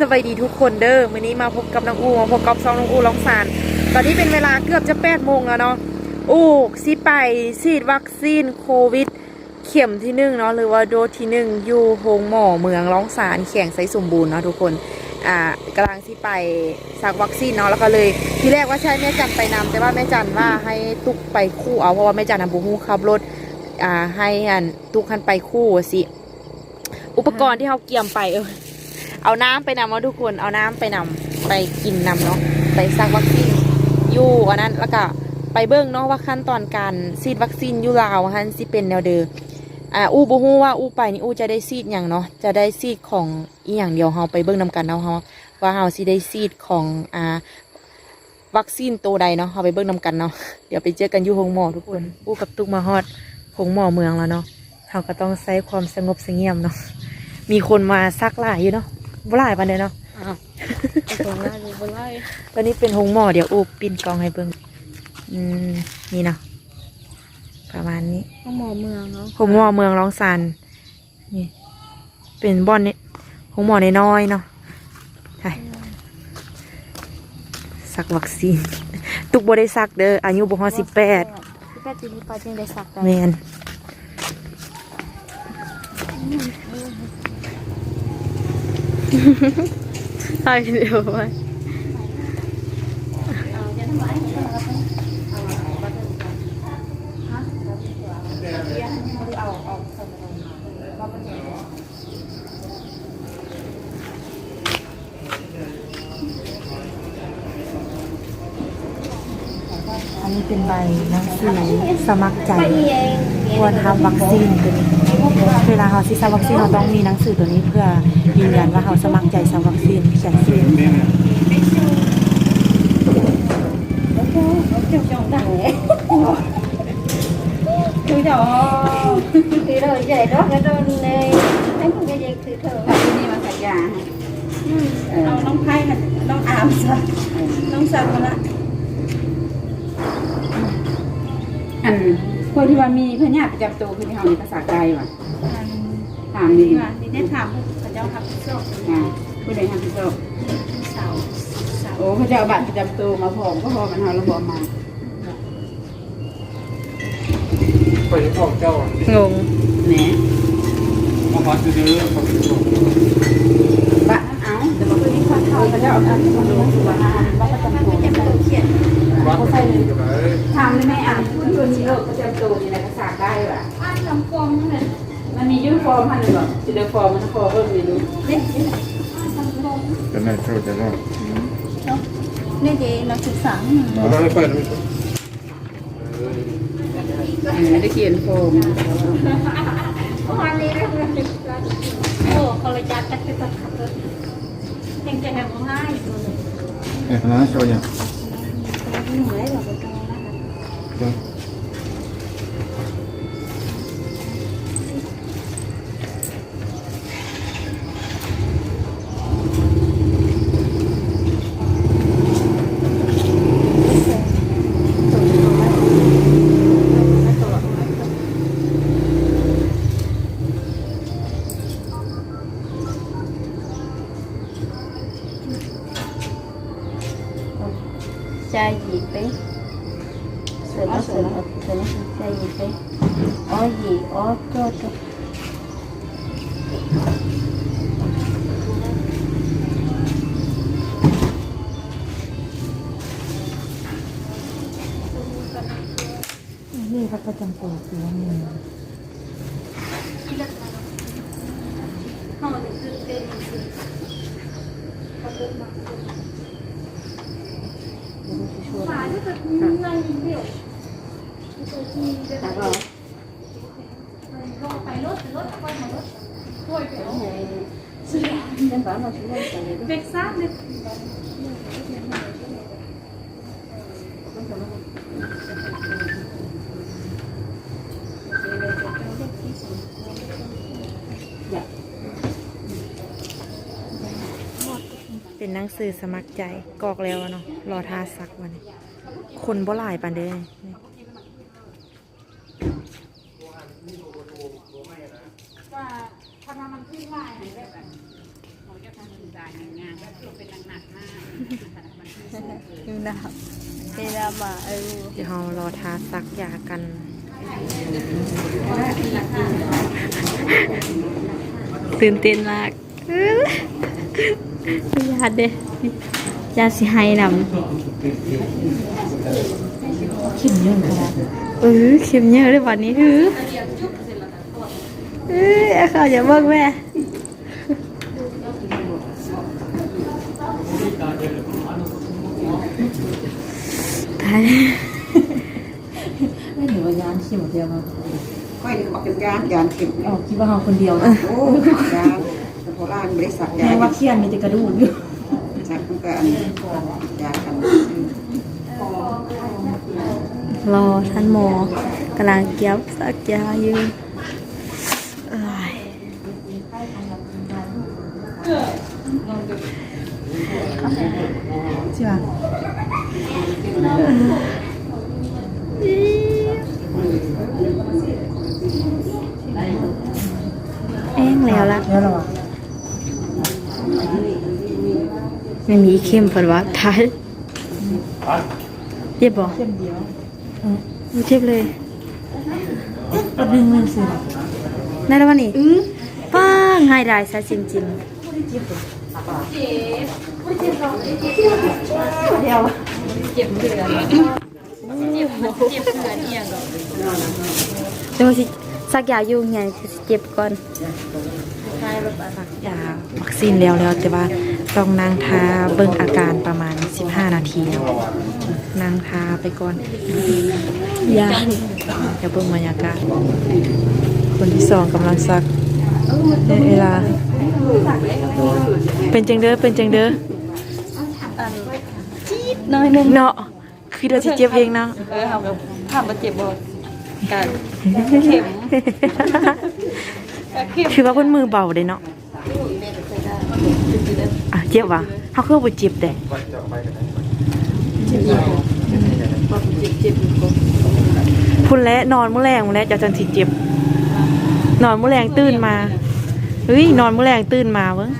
สวัสดีทุกคนเด้อวันนี้มาพบกับน้องอูมาพบกับซองน้องอูร้องสารตอนนี้เป็นเวลาเกือบจะแปดโมงแล้วเนาะอูสิไปฉีดวัคซีนโควิด เข็มที่หนึ่งเนาะหรือว่าโดสที่หนึ่งอยู่โรงหมอเมืองร้องสารแข่งไซสมบูรณ์เนาะทุกคนอ่ากำลังที่ไปสักวัคซีนเนาะแล้วก็เลยทีแรกว่าใช่แม่จันไปนำแต่ว่าแม่จันว่าให้ตุกไปคู่เอาเพราะว่าแม่จันนำบุฮูขับรถอ่าให้อันตุกคันไปคู่สิ อุปกรณ์ที่เขาเกียมไปเออ เอาน้ำไปนำเอาทุกคน เอาน้ำไปนำไปกินนำเนาะ ไปซักวัคซีนอยู่อันนั้นแล้วก็ไปเบิ่งเนาะว่าขั้นตอนการฉีดวัคซีนอยู่ลาวฮันสิเป็นแนวเดิมอ่าอู้บ่ฮู้ว่าอู้ไปนี่อู้จะได้ฉีดหยังเนาะ จะได้ฉีดของอีหยังเดียวเฮาไปเบิ่งนำกันเนาะเฮาว่าเฮาสิได้ฉีดของอ่าวัคซีนตัวใดเนาะเฮาไปเบิ่งนำกันเนาะ เดี๋ยวไปเจอกันอยู่โรงหมอทุกคน อู้กับตุกมาฮอดโรงหมอเมืองแล้วเนาะเฮาก็ต้องใช้ความสงบเสงี่ยมเนาะ มีคนมาซักหลายอยู่เนาะ บ่หลายปานใดเนาะอ้าวตรงหน้าดูบนไล่ตอนนี้เป็นหงหมอเดี๋ยวอูปินกล้องให้เบิ่งอืมนี่เนาะประมาณนี้ต้องหมอเมืองเนาะหงหมอเมืองร้องซันนี่ เป็นบ่อนนี่หงหมอน้อยๆเนาะใช่สักวัคซีน ตุกบ่ได้สักเด้ออายุบ่ฮอดสิบแปดสิบแปดปีนี้ปาจึงได้สักได้แมน ถ่ายวิดีโอไว้อันนี้เป็นใบหนังสือสมัครใจ ควรทำวัคซีนตัวนี้เวลาเราสิทำวัคซีนเราต้องมีหนังสือตัวนี้เพื่อยืนยันว่าเราสมัครใจทำวัคซีนเขียนชื่อคือดอกคือเราใหญ่ดอกกระโดนเลยให้คุณก็ยังคือเธอที่นี่มาขายยาเอาน้องไพ่มาน้องอามซะน้องสักมาละอัน คนที่ว่ามีพญาติประจำตัวคือที่เขาในภาษาไทยว่ะถามนี่นี่ได้ถามพระเจ้าครับโชคงานผู้ใดทำที่ชอบสาวสาวโอ้เขาจะเอาบัตรประจำตัวมาพร้อมก็พอมันเอาระบบมาไปที่พ่อเจ้างงแหนมาพัดซื้อเขาไปส่งบัตรเอาแต่ว่าคนที่เขาเขาเขาจะเอาอันนี้มาดูว่าบัตรประจำตัวจะเป็นเขียน วัดไปที่ไหนทำได้ไหมอะคุณตัวนี้เออประจำตัวนี่แหละภาษาได้ว่ะอ่านลำกลมนั่นแหละมันมียูนิฟอร์มให้เลยหรอจะเดินฟอร์มมันฟอร์มเพิ่มเลยดูจะไหนโชว์จะรอดนี่เดนักศึกษาเราไม่เปิดไม่ได้เขียนฟอร์มวันนี้เรื่องโอ้คอลเลจัดจัดจัดขับรถยังจะแหงง่ายเลยเอ๊ะนะโชว์ยังเนื่ย หรอกไปกัน Nên bảo là chúng tôi phải được เบรกซ่าเนี่ย Dạ เป็นหนังสือสมัครใจกรอกแล้วอะเนาะรอทาสักวันนี้คนบ่หลายปานเด้นี่ว่าพอทำมันขึ้นมาเห็นแบบ เขาจะทำมันใจดูนะเวลามาเออเดี๋ยวเรารอทาซักยากัน ตื่นเต้นมากญาติเด้ญาติสิให้นำเข็มเยอะขนาดเออเข็มเยอะเลยวันนี้เออเออเขาอย่าเบิกแม่ายไม่ถือว่ายานขี่หมดเดียวมาค่อยบอกเป็นยานยานเข็มอ๋อคิดว่าเราคนเดียวนะโอ้ยานแต่โบราณบริษัทแม่ยานว่าเคียนมีแต่กระดูกอยู่สักมันก็อันยากันรอท่านหมอกำลังเก็บสักยาอยู่เอ้ย ใช่ป่ะ แอ้งแล้วละ แล้วเราอะ ไม่มีเข้มเพิ่นว่าท้ายเจ็บบ่เส้นเดียวไม่เจ็บเลยก็ดึงเลยสิได้แล้ววันนี้ป้าง่ายได้ซะจริงเดียวๆเดี๋ยวสิสักยาอยู่ไงคือสิเจ็บก่อนซักยาวัคซีนแล้วแล้วแต่ว่า ต้องนั่งทาเบิ่งอาการประมาณ 15 นาทีเนาะนั่งทาไปก่อนยาเดี๋ยวเบิ่งบรรยากาศคนที่สองกำลังซักเวลา เป็นจังเด้อเป็นจังเด้อน้อยหนึงเนาะคือเดี๋ยวสิเจ็บเองเนาะเออทำกับทำมาเจ็บบ่กันคือว่าเพิ่นมือเบาเด้เนาะ อะเจ็บวะเฮาคือบ่เจ็บเด้พุ่นแลนอนมื้อแรงมื้อแลจะจังสิเจ็บ นอนมื้อแรงตื่นมาเฮ้ยนอนมื้อแรงตื่นมาเบิ่ง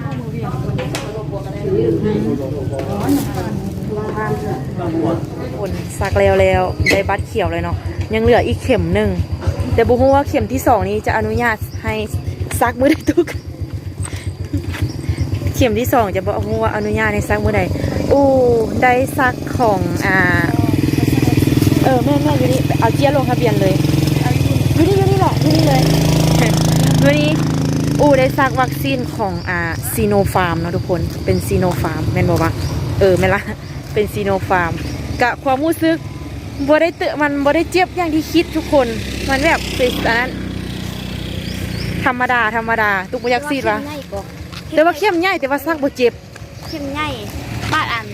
คนสักแล้วแล้วได้บัตรเขียวเลยเนาะยังเหลืออีกเข็มหนึ่งแต่บุ้งว่าเข็มที่สองนี้จะอนุญาตให้ซักมือได้ทุก ข็มที่สองจะบอกว่าอนุญาตให้ซักมือใดอู้ได้ซักของอ่า เออแม่แม่อยู่นี่เอาเจียลงทะเบียนเลยอยู่นี่อยู่นี่แหละอยู่นี่เลยวันนี้อูได้ซักวัคซีนของอ่าซีโนฟาร์มเนาะทุกคนเป็นซีโนฟาร์มแม่นบอกว่าเออแม่ละเป็นซีโนฟาร์มกะความรู้สึกบ่ได้เตะมันบ่ได้เจ็บอย่างที่คิดทุกคนมันแบบเป็นอันนั้นธรรมดาธรรมดาตุกบ่อยากซีดวะ เข้มใหญ่กว่าแต่ว่าเข้มใหญ่แต่ว่าซักบ่เจ็บ เข้มใหญ่บ้านอัน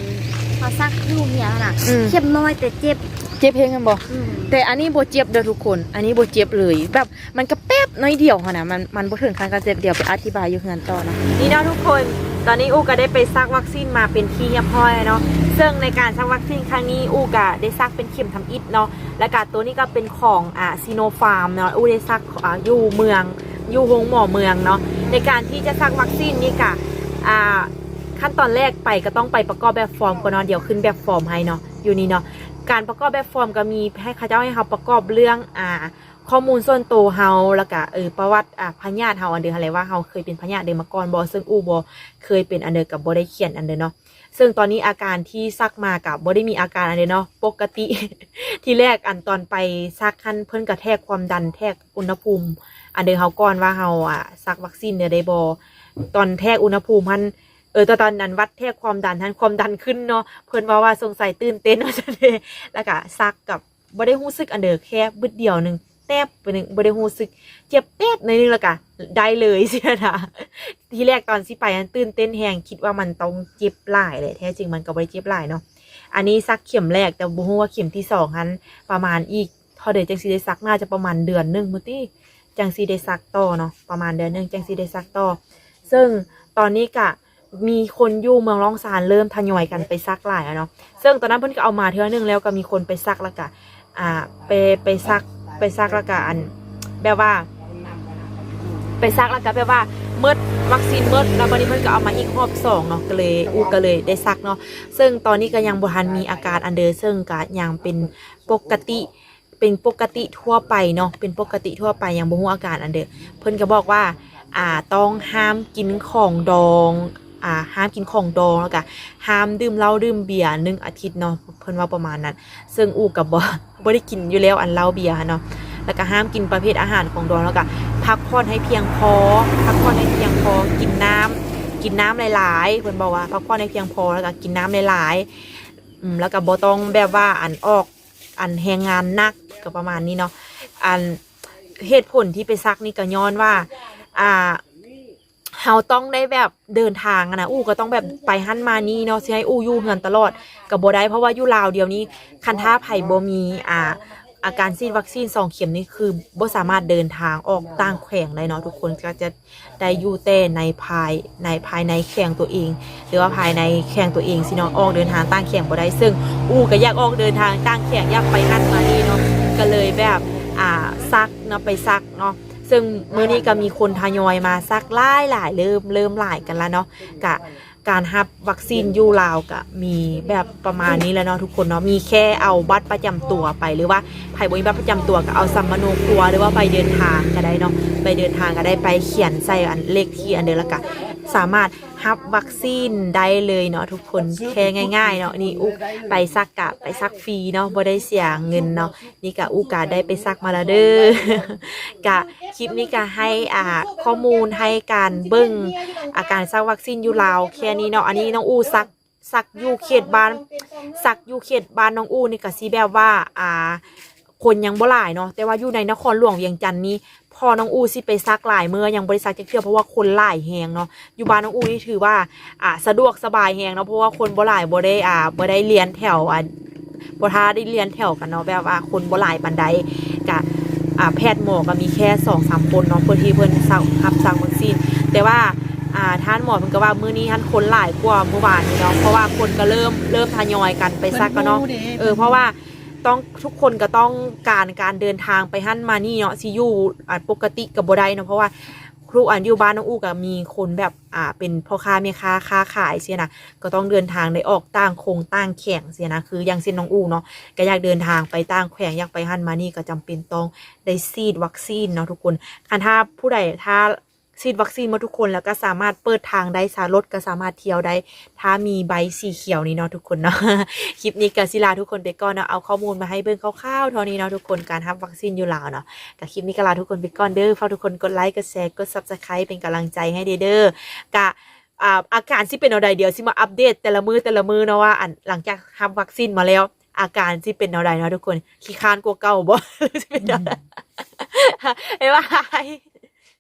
เขาซักอยู่เนี่ยน่ะอืม เข้มน้อยแต่เจ็บเจ็บเฮงกันบ่อืมแต่อันนี้โบเจ็บเด้อทุกคน อันนี้โบเจ็บเลยแบบมันก็แป๊บน้อยเดียวค่ะนะมันมันบ่ถึงขั้นการเจ็บเดียวไปอธิบายอยู่เฮือนต่อนะ นี่เนาะทุกคน ตอนนี้อูก็ได้ไปซักวัคซีนมาเป็นที่เรียบร้อยแล้วเนาะ ซึ่งในการซักวัคซีนครั้งนี้อูก็ได้ซักเป็นเข็มทำอิฐเนาะ และก็ตัวนี้ก็เป็นของอ่าซีโนฟาร์มเนาะอูได้ซักอ่าอยู่เมือง อยู่โรงหมอเมืองเนาะในการที่จะสร้างวัคซีนนี่ก็อ่าขั้นตอนแรกไปก็ต้องไปประกอบแบบฟอร์มก่อนเนาะเดี๋ยวขึ้นแบบฟอร์มให้เนาะอยู่นี่เนาะการประกอบแบบฟอร์มก็มีให้ข้าเจ้าให้เขาประกอบเรื่องอ่า ข้อมูลส่วนตัวเฮาแล้วก็เออประวัติอ่าพญาติเฮาอันเดียวอะไรว่าเฮาเคยเป็นพญาติเดอมาก่อนบ่ซึ่งอูบ่เคยเป็นอันเดียวกับบ่ได้เขียนอันเดียวเนาะซึ่งตอนนี้อาการที่ซักมากับบ่ได้มีอาการอันเดียวเนาะปกติ ที่แรกอันตอนไปซักคันเพิ่นกระแทกความดันแทกอุณหภูมิ อันเดียวเฮาก่อนว่าเฮาอะซักวัคซีนเด้อได้บ่ตอนแทกอุณหภูมิมันเออตอนนั้นวัดแทกความดันทันความดันขึ้นเนาะเพิ่อนว่าว่าสงสัยตื่นเต้นว่าจะเดแล้วก็ซักกับบ่ได้รู้สึกอันเดอร์แค่บึดเดียวหนึ่ง แทบไปหนึ่งบ่ได้รู้สึก เจ็บแป๊บหนนึงแล้วก็ได้เลยเสียนะทีแรกตอนสิไปนั้นตื่นเต้นแฮงคิดว่ามันต้องเจ็บหลายเลยแท้จริงมันก็บ่ได้เจ็บหลายเนาะอันนี้ซักเข็มแรกแต่บ่ฮู้ว่าเข็มที่สองนั้นประมาณอีกท่าเดยวจังสิได้ซักน่าจะประมาณเดือนหนึงมื้อติจังสิได้ซักต่อเนาะประมาณเดือนหนึงจังสิได้ซักต่อ ซึ่งตอนนี้กะมีคนยู่เมืองร่องซานเริ่มทยอยกันไปซักหลายแล้วเนาะซึ่งตอนนั้นเพิ่นก็เอามาเทื่อนึงแล้วก็มีคนไปซักแล้วก็อ่าไปไปซัก ไปซักแล้วก็อันแบบว่า ไปซักแล้วก็แบบว่าเมิดวัคซีนเมิดแล้วบัดนี้เพิ่นก็เอามาอีกรอบสองเนาะก็เลยอูก็เลยได้ซักเนาะซึ่งตอนนี้ก็ยังบ่ทันมีอาการอันเดอร์ซึ่งก็ยังเป็นปกติเป็นปกติทั่วไปเนาะเป็นปกติทั่วไปยังบ่ฮู้อาการอันเดอร์เพิ่นก็บอกว่าอ่าต้องห้ามกินของดอง อ่าห้ามกินของดองแล้วก็ห้ามดื่มเหล้าดื่มเบียร์หนึ่งอาทิตย์เนาะเพิ่นว่าประมาณนั้น ซึ่งอูกับบ่บ่ได้กินอยู่แล้วอันเหล้าเบียร์เนาะแล้วก็ห้ามกินประเภทอาหารของดองแล้วก็พักผ่อนให้เพียงพอ พักผ่อนให้เพียงพอกินน้ำกินน้ำหลายๆเพิ่นบอกว่าพักผ่อนให้เพียงพอแล้วก็กินน้ำหลายๆอืมแล้วก็บ่ต้องแบบว่าอันออกอันแหงงานนักก็ประมาณนี้เนาะอันเหตุผลที่ไปซักนี่ก็ย้อนว่า อ่า เฮาต้องได้แบบเดินทางอะนะอู้ก็ต้องแบบไปหันมานี่เนาะสิให้อู้อยู่เฮือนตลอดกับโบได้เพราะว่าอยู่ลาวเดียวนี้คันท่าไผ่โบมีอ่าอาการซีดวัคซีนสองเข็มนี่คือบ่สามารถเดินทางออกต่างแขวงได้เนาะทุกคนก็จะได้อยู่แต่ในภายในภายในแขวงตัวเอง หรือว่าภายในแขวงตัวเองสิเนาะออกเดินทางต่างแขวงบ่ได้ซึ่ง อู้ก็อยากออกเดินทางต่างแขวงอยากไปนั่นมานี่เนาะก็เลยแบบอ่าซักเนาะไปซักเนาะ ซึ่งมื้อนี้ก็มีคนทยอยมาซักไลายหลายเริ่มเริ่มหลายกันแล้วเนาะกะการฮับวัคซีนยูลาวก็มีแบบประมาณนี้แล้วเนาะทุกคนเนาะมีแค่เอาบัตรประจำตัวไปหรือว่าไผ่บริบัตรประจำตัวก็เอาสัมมโนครัวหรือว่าไปเดินทางก็ได้เนาะไปเดินทางก็ได้ไปเขียนใส่อันเลขที่อันเดียวแล้วก็ สามารถรับวัคซีนได้เลยเนาะทุกคนแค่ง่าย ๆ เนาะนี่อุกไปซักกะไปซักฟรีเนาะบ่ได้เสียเงินเนาะนี่กะอุกะได้ไปซักมาแล้วเด้อกะคลิปนี้ก็ให้อ่าข้อมูลให้การเบิ้งอาการซักวัคซีนอยู่ลาวแค่นี้เนาะอันนี้น้องอูซักซักอยู่เขตบ้านซักอยู่เขตบ้านน้องอูนี่ก็สิแบบว่าอ่าคนยังบ่หลายเนาะแต่ว่าอยู่ในนครหลวงเวียงจันทน์นี้ พอน้องอูสิไปซักหลายเมื่อยังบริษัทจะเชื่อเพราะว่าคนหลายแหงเนาะอยู่บ้านน้องอูนี่ถือว่าอ่าสะดวกสบายแหงเนาะเพราะว่าคนบ่หลายบ่ได้อ่าบ่ได้เรียนแถวอ่าบ่ท่าได้เรียนแถวกันเนาะแบบว่าคนบ่หลายปานใดกะอ่าแพทย์หมอก็มีแค่สองสามคนเนาะเพื่อที่เพิ่นสั่งรับสั่งวัคซีนแต่ว่าอ่าท่านหมอเพิ่นก็ว่ามื้อนี้ท่านคนหลายกว่าเมื่อวานนี้เนาะเพราะว่าคนก็เริ่มเริ่มทยอยกันไปซักกันเนาะเออเพราะว่า ต้องทุกคนก็ต้องการการเดินทางไปหั่นมานี่เนาะสิอยู่อ่าปกติกับบ่ได้เนาะเพราะว่าครูอันอยู่บ้านน้องอู้ก็มีคนแบบอ่าเป็นพ่อค้าแม่ค้าค้าขายเสียนะก็ต้องเดินทางได้ออกต่างโคงต่างแข่งเสียนะคืออย่างเช่นน้องอู้เนาะก็อยากเดินทางไปต่างแขวงอยากไปหั่นมานี่ก็จำเป็นต้องได้ซีดวัคซีนเนาะทุกคนคันถ้าผู้ใดถ้า ซีดวัคซีนมาทุกคนแล้วก็สามารถเปิดทางได้สารถก็สามารถเที่ยวได้ ถ้ามีใบสีเขียวนี่เนาะทุกคนเนาะคลิปนี้ก็สิลาทุกคนไปก่อนเนาะเอาข้อมูลมาให้เบิ่งคร่าวๆเท่านี้เนาะทุกคนการรับวัคซีนอยู่ลาวเนาะกับคลิปนี้ก็ลาทุกคนไปก่อนเด้อฝากทุกคนกดไลค์กดแชร์กด subscribe เป็นกำลังใจให้เด้อเด้อกะอ่าอาการที่เป็นเอาใดเดี๋ยวสิมาอัปเดตแต่ละมือแต่ละมือเนาะว่าอันหลังจากรับวัคซีนมาแล้วอาการที่เป็นเอาใดเนาะทุกคนขี้คร้านกลัวเก่าบ่หรือสิเป็นเอาใดบ๊ายบาย